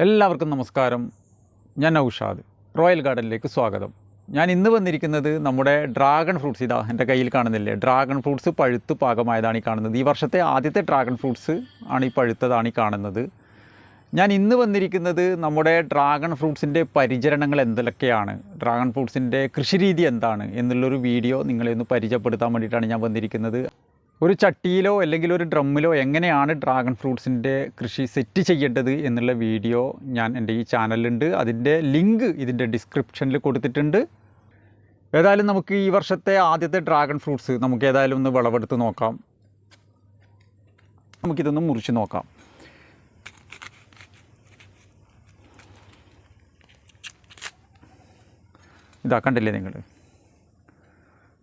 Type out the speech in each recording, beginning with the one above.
എല്ലാവർക്കും നമസ്കാരം. ഞാൻ നൗഷാദ്. റോയൽ ഗാർഡനിലേക്ക് സ്വാഗതം. ഞാൻ ഇന്ന് വന്നിരിക്കുന്നത് നമ്മുടെ ഡ്രാഗൺ ഫ്രൂട്ട്സ് ഇതാ എന്റെ കയ്യിൽ കാണുന്നില്ലേ? ഡ്രാഗൺ ഫ്രൂട്ട്സ് പഴുത്ത് പാകമായതാണ് ഈ കാണുന്നത്. ഈ വർഷത്തെ ആദ്യത്തെ ഡ്രാഗൺ ഫ്രൂട്ട്സ് ആണ് ഈ പഴുത്തതാണ് ഈ കാണുന്നത്. ഞാൻ ഇന്ന് വന്നിരിക്കുന്നത് നമ്മുടെ ഡ്രാഗൺ ഫ്രൂട്ട്സിന്റെ പരിചരണങ്ങൾ എന്തൊക്കെയാണ്? ഡ്രാഗൺ ഫ്രൂട്ട്സിന്റെ കൃഷിരീതി എന്താണ്? എന്നുള്ളൊരു വീഡിയോ നിങ്ങളെ ഒന്ന് പരിചയപ്പെടുത്താൻ വേണ്ടിയിട്ടാണ് ഞാൻ വന്നിരിക്കുന്നത്. ഒരു ചട്ടിയിലോ അല്ലെങ്കിൽ ഒരു ഡ്രമ്മിലോ എങ്ങനെയാണ് ഡ്രാഗൺ ഫ്രൂട്ട്സിന്റെ കൃഷി സെറ്റ് ചെയ്യേണ്ടത് എന്നുള്ള വീഡിയോ ഞാൻ എന്റെ ഈ ചാനലിലുണ്ട്. അതിന്റെ ലിങ്ക് ഇതിന്റെ ഡിസ്ക്രിപ്ഷനിൽ കൊടുത്തിട്ടുണ്ട്. ഏതായാലും നമുക്ക് ഈ വർഷത്തെ ആദ്യത്തെ ഡ്രാഗൺ ഫ്രൂട്ട്സ് നമുക്ക് ഏതായാലും ഒന്ന് വിളവെടുത്ത് നോക്കാം. നമുക്കിതൊന്ന് മുറിച്ച് നോക്കാം. ഇതാ കണ്ടില്ലേ നിങ്ങൾ?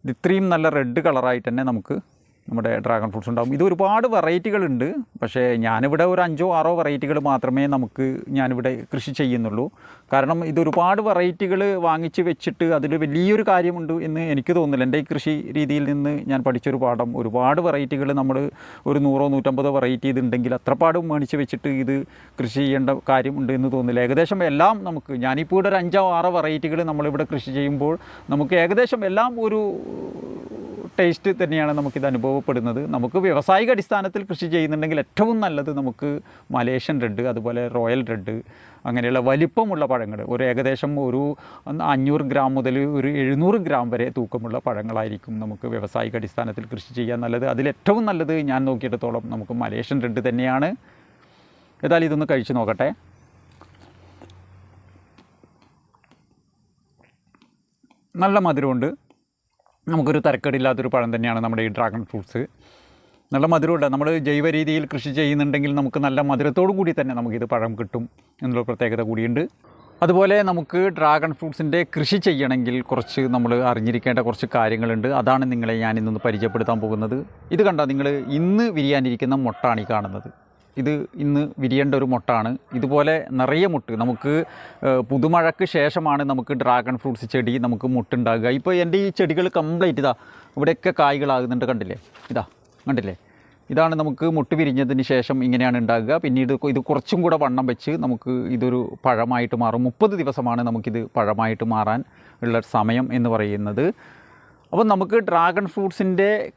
ഇത് ഇത്രയും നല്ല റെഡ് കളറായിട്ട് തന്നെ നമുക്ക് നമ്മുടെ ഡ്രാഗൺ ഫ്രൂട്ട്സ് ഉണ്ടാകും ഇത് ഒരുപാട് വെറൈറ്റികളുണ്ട്. പക്ഷേ ഞാനിവിടെ ഒരു അഞ്ചോ ആറോ വെറൈറ്റികൾ മാത്രമേ നമുക്ക് ഞാനിവിടെ കൃഷി ചെയ്യുന്നുള്ളൂ. കാരണം ഇത് ഒരുപാട് വെറൈറ്റികൾ വാങ്ങിച്ച് വെച്ചിട്ട് അതിൽ വലിയൊരു കാര്യമുണ്ട് എന്ന് എനിക്ക് തോന്നുന്നില്ല. എന്റെ ഈ കൃഷി രീതിയിൽ നിന്ന് ഞാൻ പഠിച്ചൊരു പാഠം. ഒരുപാട് വെറൈറ്റികൾ നമ്മൾ ഒരു നൂറോ നൂറ്റമ്പതോ വെറൈറ്റി ഇതുണ്ടെങ്കിൽ അത്രപാടും മേടിച്ച് വെച്ചിട്ട് ഇത് കൃഷി ചെയ്യേണ്ട കാര്യമുണ്ട് എന്ന് തോന്നുന്നില്ല. ഏകദേശം എല്ലാം നമുക്ക് ഞാനിപ്പോൾ ഇവിടെ ഒരു അഞ്ചോ ആറോ വെറൈറ്റികൾ നമ്മളിവിടെ കൃഷി ചെയ്യുമ്പോൾ നമുക്ക് ഏകദേശം എല്ലാം ഒരു ടേസ്റ്റ് തന്നെയാണ് നമുക്കിത് അനുഭവപ്പെടുന്നത്. നമുക്ക് വ്യവസായിക അടിസ്ഥാനത്തിൽ കൃഷി ചെയ്യുന്നുണ്ടെങ്കിൽ ഏറ്റവും നല്ലത് നമുക്ക് മലേഷ്യൻ റെഡ് അതുപോലെ റോയൽ റെഡ് അങ്ങനെയുള്ള വലിപ്പമുള്ള പഴങ്ങൾ. ഒരു ഏകദേശം ഒരു അഞ്ഞൂറ് ഗ്രാം മുതൽ ഒരു എഴുന്നൂറ് ഗ്രാം വരെ തൂക്കമുള്ള പഴങ്ങളായിരിക്കും നമുക്ക് വ്യവസായിക അടിസ്ഥാനത്തിൽ കൃഷി ചെയ്യാൻ നല്ലത്. അതിലേറ്റവും നല്ലത് ഞാൻ നോക്കിയിടത്തോളം നമുക്ക് മലേഷ്യൻ റെഡ് തന്നെയാണ്. ഏതായാലും ഇതൊന്ന് കഴിച്ചു നോക്കട്ടെ. നല്ല മധുരമുണ്ട്. നമുക്കൊരു തരക്കേടില്ലാത്തൊരു പഴം തന്നെയാണ് നമ്മുടെ ഈ ഡ്രാഗൺ ഫ്രൂട്ട്സ് നല്ല മധുരമുണ്ട്. നമ്മൾ ജൈവ രീതിയിൽ കൃഷി ചെയ്യുന്നുണ്ടെങ്കിൽ നമുക്ക് നല്ല മധുരത്തോടു കൂടി തന്നെ നമുക്കിത് പഴം കിട്ടും എന്നുള്ള പ്രത്യേകത കൂടിയുണ്ട്. അതുപോലെ നമുക്ക് ഡ്രാഗൺ ഫ്രൂട്ട്സിന്റെ കൃഷി ചെയ്യണമെങ്കിൽ കുറച്ച് നമ്മൾ അറിഞ്ഞിരിക്കേണ്ട കുറച്ച് കാര്യങ്ങളുണ്ട്. അതാണ് നിങ്ങളെ ഞാൻ ഇന്നൊന്ന് പരിചയപ്പെടുത്താൻ പോകുന്നത്. ഇത് കണ്ടോ നിങ്ങൾ ഇന്ന് വിരിയാനിരിക്കുന്ന മുട്ടാണ് ഈ കാണുന്നത്. ഇത് ഇന്ന് വിരിയേണ്ട ഒരു മുട്ടാണ്. ഇതുപോലെ നിറയെ മുട്ട്. നമുക്ക് പുതുമഴക്ക് ശേഷമാണ് നമുക്ക് ഡ്രാഗൺ ഫ്രൂട്ട്സ് ചെടി നമുക്ക് മുട്ടുണ്ടാകുക. ഇപ്പോൾ എന്റെ ഈ ചെടികൾ കംപ്ലീറ്റ് ഇതാ ഇവിടെയൊക്കെ കായ്കളാകുന്നുണ്ട് കണ്ടില്ലേ? ഇതാ കണ്ടില്ലേ? ഇതാണ് നമുക്ക് മുട്ട് വിരിഞ്ഞതിന് ശേഷം ഇങ്ങനെയാണ് ഉണ്ടാകുക. പിന്നീട് ഇത് കുറച്ചും കൂടെ വണ്ണം വെച്ച് നമുക്ക് ഇതൊരു പഴമായിട്ട് മാറും. മുപ്പത് ദിവസമാണ് നമുക്കിത് പഴമായിട്ട് മാറാൻ ഉള്ള സമയം എന്ന് പറയുന്നത്. അപ്പോൾ നമുക്ക് ഡ്രാഗൺ ഫ്രൂട്ട്സിന്റെ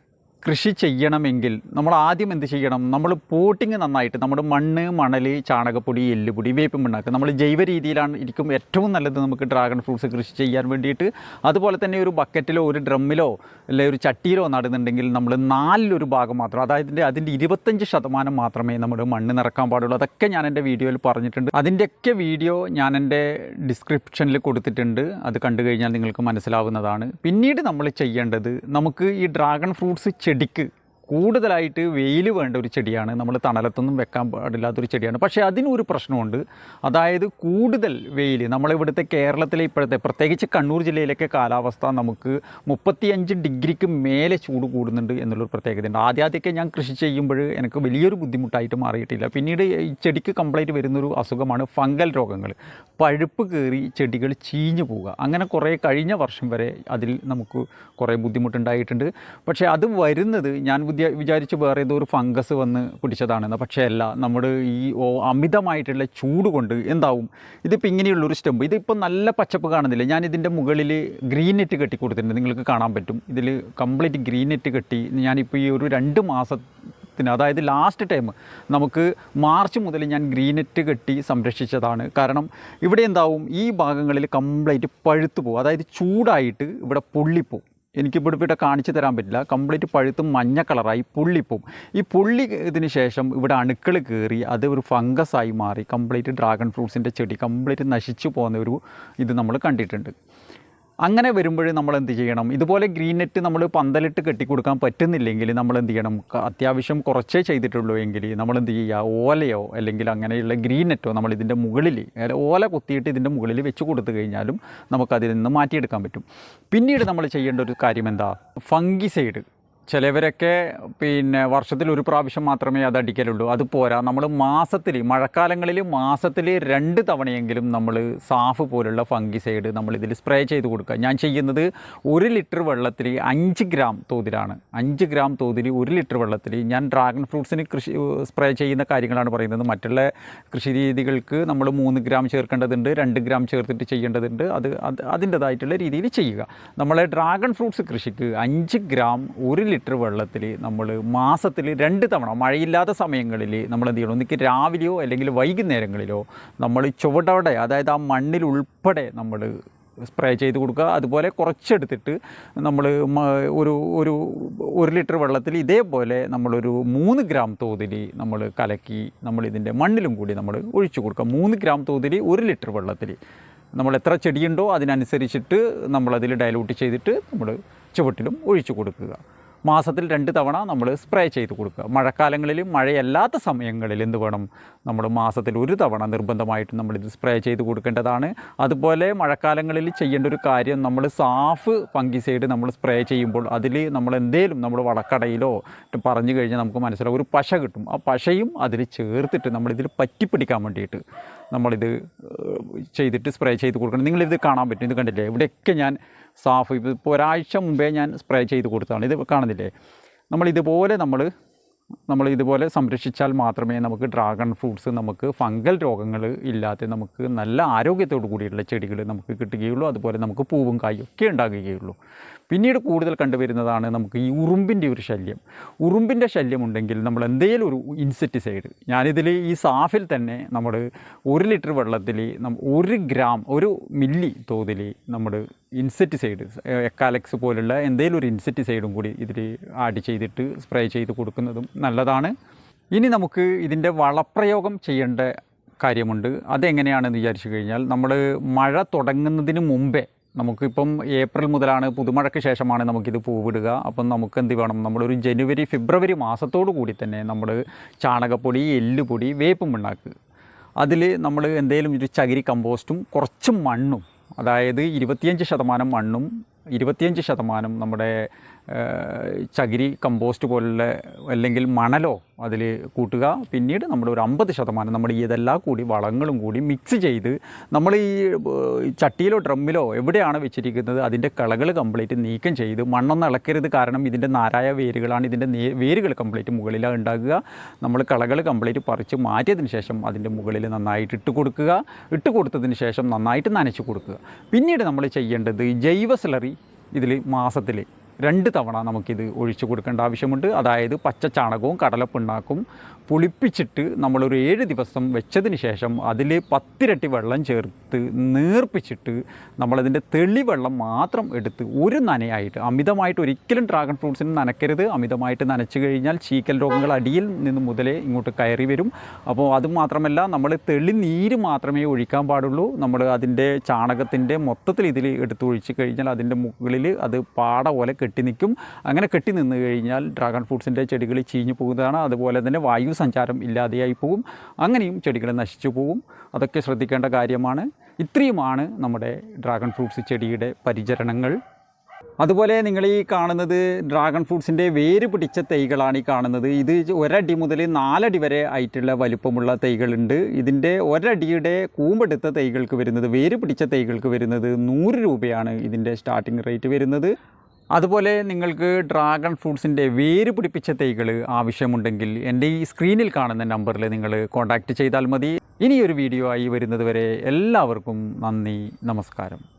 കൃഷി ചെയ്യണമെങ്കിൽ നമ്മൾ ആദ്യം എന്ത് ചെയ്യണം? നമ്മൾ പോട്ടിങ് നന്നായിട്ട് നമ്മുടെ മണ്ണ് മണൽ ചാണകപ്പൊടി എല്ലുപൊടി വേപ്പ് മണ്ണാക്കുക നമ്മൾ ജൈവ രീതിയിലാണ് ഇരിക്കും ഏറ്റവും നല്ലത് നമുക്ക് ഡ്രാഗൺ ഫ്രൂട്ട്സ് കൃഷി ചെയ്യാൻ വേണ്ടിയിട്ട്. അതുപോലെ തന്നെ ഒരു ബക്കറ്റിലോ ഒരു ഡ്രമ്മിലോ അല്ലെങ്കിൽ ഒരു ചട്ടിയിലോ നടുന്നുണ്ടെങ്കിൽ നമ്മൾ നാലിലൊരു ഭാഗം മാത്രം അതായത് അതിന്റെ ഇരുപത്തഞ്ച് ശതമാനം മാത്രമേ നമ്മുടെ മണ്ണ് നിറക്കാൻ പാടുള്ളൂ. അതൊക്കെ ഞാൻ എന്റെ വീഡിയോയിൽ പറഞ്ഞിട്ടുണ്ട്. അതിന്റെയൊക്കെ വീഡിയോ ഞാൻ എന്റെ ഡിസ്ക്രിപ്ഷനിൽ കൊടുത്തിട്ടുണ്ട്. അത് കണ്ടു കഴിഞ്ഞാൽ നിങ്ങൾക്ക് മനസ്സിലാവുന്നതാണ്. പിന്നീട് നമ്മൾ ചെയ്യേണ്ടത് നമുക്ക് ഈ ഡ്രാഗൺ ഫ്രൂട്ട്സ് ചെടിക്ക് കൂടുതലായിട്ട് വെയിൽ വേണ്ട ഒരു ചെടിയാണ്. നമ്മൾ തണലത്തൊന്നും വെക്കാൻ പാടില്ലാത്തൊരു ചെടിയാണ്. പക്ഷേ അതിനൊരു പ്രശ്നമുണ്ട്. അതായത് കൂടുതൽ വെയിൽ. നമ്മളിവിടുത്തെ കേരളത്തിലെ ഇപ്പോഴത്തെ പ്രത്യേകിച്ച് കണ്ണൂർ ജില്ലയിലൊക്കെ കാലാവസ്ഥ നമുക്ക് മുപ്പത്തിയഞ്ച് ഡിഗ്രിക്ക് മേലെ ചൂട് കൂടുന്നുണ്ട് എന്നുള്ളൊരു പ്രത്യേകതയുണ്ട്. ആദ്യമൊക്കെ ഞാൻ കൃഷി ചെയ്യുമ്പോൾ എനിക്ക് വലിയൊരു ബുദ്ധിമുട്ടായിട്ട് മാറിയിട്ടില്ല. പിന്നീട് ഈ ചെടിക്ക് കംപ്ലൈന്റ് വരുന്നൊരു അസുഖമാണ് ഫംഗൽ രോഗങ്ങൾ. പഴുപ്പ് കയറി ചെടികൾ ചീഞ്ഞു പോവുക. അങ്ങനെ കുറേ കഴിഞ്ഞ വർഷം വരെ അതിൽ നമുക്ക് കുറേ ബുദ്ധിമുട്ടുണ്ടായിട്ടുണ്ട്. പക്ഷേ അത് വരുന്നത് ഞാൻ വിചാരിച്ച് വേറെ ഏതോ ഒരു ഫംഗസ് വന്ന് പിടിച്ചതാണെന്ന്. പക്ഷേ അല്ല നമ്മുടെ ഈ അമിതമായിട്ടുള്ള ചൂട് കൊണ്ട് എന്താവും? ഇതിപ്പോൾ ഇങ്ങനെയുള്ളൊരു സ്റ്റെമ്പ്. ഇതിപ്പോൾ നല്ല പച്ചപ്പ് കാണുന്നില്ല? ഞാൻ ഇതിന്റെ മുകളിൽ ഗ്രീൻ നെറ്റ് കെട്ടി കൊടുത്തിട്ടുണ്ട്. നിങ്ങൾക്ക് കാണാൻ പറ്റും. ഇതിൽ കംപ്ലീറ്റ് ഗ്രീൻ നെറ്റ് കെട്ടി ഞാനിപ്പോൾ ഈ ഒരു രണ്ട് മാസത്തിന് അതായത് ലാസ്റ്റ് ടൈം നമുക്ക് മാർച്ച് മുതൽ ഞാൻ ഗ്രീൻ നെറ്റ് കെട്ടി സംരക്ഷിച്ചതാണ്. കാരണം ഇവിടെ എന്താവും? ഈ ഭാഗങ്ങളിൽ കംപ്ലീറ്റ് പഴുത്തു പോകും. അതായത് ചൂടായിട്ട് ഇവിടെ പൊള്ളിപ്പോവും. എനിക്കിവിടെ ഇവിടെ കാണിച്ചു തരാൻ പറ്റില്ല. കംപ്ലീറ്റ് പഴുത്തും മഞ്ഞ കളറായി പുള്ളിപ്പോവും. ഈ പുള്ളി ഇതിന് ശേഷം ഇവിടെ അണുക്കൾ കയറി അത് ഒരു ഫംഗസായി മാറി. കംപ്ലീറ്റ് ഡ്രാഗൺ ഫ്രൂട്ട്സിന്റെ ചെടി കംപ്ലീറ്റ് നശിച്ചു പോകുന്ന ഒരു ഇത് നമ്മൾ കണ്ടിട്ടുണ്ട്. അങ്ങനെ വരുമ്പോൾ നമ്മൾ എന്ത് ചെയ്യണം? ഇതുപോലെ ഗ്രീൻ നെറ്റ് നമ്മൾ പന്തലിട്ട് കെട്ടിക്കൊടുക്കാൻ പറ്റുന്നില്ലെങ്കിൽ നമ്മൾ എന്ത് ചെയ്യണം അത്യാവശ്യം കുറച്ചേ ചെയ്തിട്ടുള്ളൂ എങ്കിൽ നമ്മൾ എന്ത് ചെയ്യുക? ഓലയോ അല്ലെങ്കിൽ അങ്ങനെയുള്ള ഗ്രീൻ നെറ്റോ നമ്മൾ ഇതിന്റെ മുകളിൽ ഓല കുത്തിയിട്ട് ഇതിന്റെ മുകളിൽ വെച്ച് കൊടുത്തു കഴിഞ്ഞാലും നമുക്കതിൽ നിന്ന് മാറ്റിയെടുക്കാൻ പറ്റും. പിന്നീട് നമ്മൾ ചെയ്യേണ്ട ഒരു കാര്യം എന്താ? ഫംഗിസൈഡ്. ചിലവരൊക്കെ പിന്നെ വർഷത്തിൽ ഒരു പ്രാവശ്യം മാത്രമേ അത് അടിക്കലുള്ളൂ. അത് പോരാ. നമ്മൾ മാസത്തിൽ മഴക്കാലങ്ങളിൽ മാസത്തിൽ രണ്ട് തവണയെങ്കിലും നമ്മൾ സാഫ് പോലുള്ള ഫംഗിസൈഡ് നമ്മൾ ഇതിൽ സ്പ്രേ ചെയ്ത് കൊടുക്കുക. ഞാൻ ചെയ്യുന്നത് ഒരു ലിറ്റർ വെള്ളത്തിൽ അഞ്ച് ഗ്രാം തോതിലാണ്. അഞ്ച് ഗ്രാം തോതിൽ ഒരു ലിറ്റർ വെള്ളത്തിൽ ഞാൻ ഡ്രാഗൺ ഫ്രൂട്ട്സിന് കൃഷി സ്പ്രേ ചെയ്യുന്ന കാര്യങ്ങളാണ് പറയുന്നത്. മറ്റുള്ള കൃഷി രീതികൾക്ക് നമ്മൾ മൂന്ന് ഗ്രാം ചേർക്കേണ്ടതുണ്ട് രണ്ട് ഗ്രാം ചേർത്തിട്ട് ചെയ്യേണ്ടതുണ്ട്. അത് അത് അതിന്റെതായിട്ടുള്ള രീതിയിൽ ചെയ്യുക. നമ്മളെ ഡ്രാഗൺ ഫ്രൂട്ട്സ് കൃഷിക്ക് അഞ്ച് ഗ്രാം ഒരു ലിറ്റർ വെള്ളത്തിൽ നമ്മൾ മാസത്തിൽ രണ്ട് തവണ മഴയില്ലാത്ത സമയങ്ങളിൽ നമ്മൾ എന്ത് ചെയ്യണം ഒന്നിക്ക് രാവിലെയോ അല്ലെങ്കിൽ വൈകുന്നേരങ്ങളിലോ നമ്മൾ ചുവടവിടെ അതായത് ആ മണ്ണിൽ ഉൾപ്പെടെ നമ്മൾ സ്പ്രേ ചെയ്ത് കൊടുക്കുക. അതുപോലെ കുറച്ചെടുത്തിട്ട് നമ്മൾ ഒരു ഒരു ഒരു ലിറ്റർ വെള്ളത്തിൽ ഇതേപോലെ നമ്മളൊരു മൂന്ന് ഗ്രാം തോതിൽ നമ്മൾ കലക്കി നമ്മൾ ഇതിന്റെ മണ്ണിലും കൂടി നമ്മൾ ഒഴിച്ചു കൊടുക്കുക. മൂന്ന് ഗ്രാം തോതിൽ ഒരു ലിറ്റർ വെള്ളത്തിൽ നമ്മൾ എത്ര ചെടിയുണ്ടോ അതിനനുസരിച്ചിട്ട് നമ്മളതിൽ ഡയലൂട്ട് ചെയ്തിട്ട് നമ്മൾ ചുവട്ടിലും ഒഴിച്ചു കൊടുക്കുക. മാസത്തിൽ രണ്ട് തവണ നമ്മൾ സ്പ്രേ ചെയ്ത് കൊടുക്കുക. മഴക്കാലങ്ങളിലും മഴയല്ലാത്ത സമയങ്ങളിൽ എന്ത് വേണം? നമ്മൾ മാസത്തിൽ ഒരു തവണ നിർബന്ധമായിട്ടും നമ്മളിത് സ്പ്രേ ചെയ്ത് കൊടുക്കേണ്ടതാണ്. അതുപോലെ മഴക്കാലങ്ങളിൽ ചെയ്യേണ്ട ഒരു കാര്യം നമ്മൾ സാഫ് ഫംഗിസൈഡ് നമ്മൾ സ്പ്രേ ചെയ്യുമ്പോൾ അതിൽ നമ്മൾ എന്തേലും നമ്മൾ വളക്കടയിലോ പറഞ്ഞു കഴിഞ്ഞാൽ നമുക്ക് മനസ്സിലാവും ഒരു പശ കിട്ടും. ആ പശയും അതിൽ ചേർത്തിട്ട് നമ്മളിതിൽ പറ്റിപ്പിടിക്കാൻ വേണ്ടിയിട്ട് നമ്മളിത് ചെയ്തിട്ട് സ്പ്രേ ചെയ്ത് കൊടുക്കണം. നിങ്ങളിത് കാണാൻ പറ്റും. ഇത് കണ്ടില്ലേ? ഇവിടെയൊക്കെ ഞാൻ സാഫ് ഇപ്പോൾ ഒരാഴ്ച മുമ്പേ ഞാൻ സ്പ്രേ ചെയ്ത് കൊടുത്തതാണ്. ഇത് കാണുന്നില്ലേ? നമ്മളിതുപോലെ നമ്മൾ നമ്മൾ ഇതുപോലെ സംരക്ഷിച്ചാൽ മാത്രമേ നമുക്ക് ഡ്രാഗൺ ഫ്രൂട്ട്സ് നമുക്ക് ഫംഗൽ രോഗങ്ങൾ ഇല്ലാതെ നമുക്ക് നല്ല ആരോഗ്യത്തോടു കൂടിയുള്ള ചെടികൾ നമുക്ക് കിട്ടുകയുള്ളൂ. അതുപോലെ നമുക്ക് പൂവും കായും ഒക്കെ ഉണ്ടാകുകയുള്ളൂ. പിന്നീട് കൂടുതൽ കണ്ടുവരുന്നതാണ് നമുക്ക് ഈ ഉറുമ്പിന്റെ ഒരു ശല്യം. ഉറുമ്പിന്റെ ശല്യം ഉണ്ടെങ്കിൽ നമ്മൾ എന്തെങ്കിലും ഒരു ഇൻസെക്റ്റിസൈഡ് ഞാനിതിൽ ഈ സാഫിൽ തന്നെ നമ്മൾ ഒരു ലിറ്റർ വെള്ളത്തിൽ ഒരു ഗ്രാം ഒരു മില്ലി തോതിൽ നമ്മൾ ഇൻസെക്ടിസൈഡ് എക്കാലക്സ് പോലുള്ള എന്തെങ്കിലും ഒരു ഇൻസെക്ടിസൈഡും കൂടി ഇതിൽ ആഡ് ചെയ്തിട്ട് സ്പ്രേ ചെയ്ത് കൊടുക്കുന്നതും നല്ലതാണ്. ഇനി നമുക്ക് ഇതിന്റെ വളപ്രയോഗം ചെയ്യേണ്ട കാര്യമുണ്ട്. അതെങ്ങനെയാണെന്ന് വിചാരിച്ചു കഴിഞ്ഞാൽ നമ്മൾ മഴ തുടങ്ങുന്നതിന് മുമ്പേ നമുക്കിപ്പം ഏപ്രിൽ മുതലാണ് പുതുമഴയ്ക്ക് ശേഷമാണ് നമുക്കിത് പൂവിടുക. അപ്പം നമുക്ക് എന്ത് വേണം? നമ്മളൊരു ജനുവരി ഫെബ്രുവരി മാസത്തോടു കൂടി തന്നെ നമ്മൾ ചാണകപ്പൊടി എല്ലുപൊടി വേപ്പും ഉണ്ടാക്കുക. അതിൽ നമ്മൾ എന്തെങ്കിലും ഒരു ചകിരി കമ്പോസ്റ്റും കുറച്ച് മണ്ണും അതായത് ഇരുപത്തിയഞ്ച് ശതമാനം മണ്ണും ഇരുപത്തിയഞ്ച് ശതമാനം നമ്മുടെ ചകിരി കമ്പോസ്റ്റ് പോലുള്ള അല്ലെങ്കിൽ മണലോ അതിൽ കൂട്ടുക. പിന്നീട് നമ്മൾ ഒരു അമ്പത് ശതമാനം നമ്മൾ ഇതെല്ലാം കൂടി വളങ്ങളും കൂടി മിക്സ് ചെയ്ത് നമ്മൾ ഈ ചട്ടിയിലോ ഡ്രമ്മിലോ എവിടെയാണ് വെച്ചിരിക്കുന്നത് അതിന്റെ കളകൾ കംപ്ലീറ്റ് നീക്കം ചെയ്ത് മണ്ണൊന്നും ഇളക്കരുത് കാരണം ഇതിന്റെ നാരായ വേരുകളാണ് ഇതിന്റെ വേരുകൾ കംപ്ലീറ്റ് മുകളിലാണ് ഉണ്ടാകുക. നമ്മൾ കളകൾ കംപ്ലീറ്റ് പറിച്ച് മാറ്റിയതിന് ശേഷം അതിന്റെ മുകളിൽ നന്നായിട്ട് ഇട്ട് കൊടുക്കുക. ഇട്ട് കൊടുത്തതിന് ശേഷം നന്നായിട്ട് നനച്ച് കൊടുക്കുക. പിന്നീട് നമ്മൾ ചെയ്യേണ്ടത് ജൈവ സിലറി ഇതിൽ മാസത്തിൽ രണ്ട് തവണ നമുക്കിത് ഒഴിച്ചു കൊടുക്കേണ്ട ആവശ്യമുണ്ട്. അതായത് പച്ച ചാണകവും കടലപ്പിണ്ണാക്കും പുളിപ്പിച്ചിട്ട് നമ്മളൊരു ഏഴ് ദിവസം വെച്ചതിന് ശേഷം അതിൽ പത്തിരട്ടി വെള്ളം ചേർത്ത് നേർപ്പിച്ചിട്ട് നമ്മളതിന്റെ തെളിവെള്ളം മാത്രം എടുത്ത് ഒരു നനയായിട്ട് അമിതമായിട്ട് ഒരിക്കലും ഡ്രാഗൺ ഫ്രൂട്ട്സിന് നനക്കരുത് അമിതമായിട്ട് നനച്ചു കഴിഞ്ഞാൽ ചീക്കൽ രോഗങ്ങൾ അടിയിൽ നിന്ന് മുതലേ ഇങ്ങോട്ട് കയറി വരും. അപ്പോൾ അത് മാത്രമല്ല നമ്മൾ തെളിനീര് മാത്രമേ ഒഴിക്കാൻ പാടുള്ളൂ. നമ്മൾ അതിന്റെ ചാണകത്തിന്റെ മൊത്തത്തിൽ ഇതിൽ എടുത്ത് ഒഴിച്ച് കഴിഞ്ഞാൽ അതിന്റെ മുകളിൽ അത് പാട പോലെ കെട്ടി നിൽക്കും. അങ്ങനെ കെട്ടി നിന്ന് കഴിഞ്ഞാൽ ഡ്രാഗൺ ഫ്രൂട്ട്സിന്റെ ചെടികൾ ചീഞ്ഞു പോകുന്നതാണ്. അതുപോലെ തന്നെ വായു സഞ്ചാരം ഇല്ലാതെയായി പോകും. അങ്ങനെയും ചെടികൾ നശിച്ചു പോകും. അതൊക്കെ ശ്രദ്ധിക്കേണ്ട കാര്യമാണ്. ഇത്രയുമാണ് നമ്മുടെ ഡ്രാഗൺ ഫ്രൂട്ട്സ് ചെടിയുടെ പരിചരണങ്ങൾ. അതുപോലെ നിങ്ങൾ ഈ കാണുന്നത് ഡ്രാഗൺ ഫ്രൂട്ട്സിന്റെ വേര് പിടിച്ച തൈകളാണ് ഈ കാണുന്നത്. ഇത് ഒരടി മുതൽ നാലടി വരെ ആയിട്ടുള്ള വലുപ്പമുള്ള തൈകളുണ്ട്. ഇതിന്റെ ഒരടിയുടെ കൂമ്പെടുത്ത തൈകൾക്ക് വരുന്നത് വേര് പിടിച്ച തൈകൾക്ക് വരുന്നത് നൂറ് രൂപയാണ് ഇതിന്റെ സ്റ്റാർട്ടിംഗ് റേറ്റ് വരുന്നത്. അതുപോലെ നിങ്ങൾക്ക് ഡ്രാഗൺ ഫ്രൂട്ട്സിന്റെ വേര് പിടിപ്പിച്ച തൈകൾ ആവശ്യമുണ്ടെങ്കിൽ എന്റെ ഈ സ്ക്രീനിൽ കാണുന്ന നമ്പറിൽ നിങ്ങൾ കോൺടാക്റ്റ് ചെയ്താൽ മതി. ഇനിയൊരു വീഡിയോ ആയി വരുന്നതുവരെ എല്ലാവർക്കും നന്ദി നമസ്കാരം.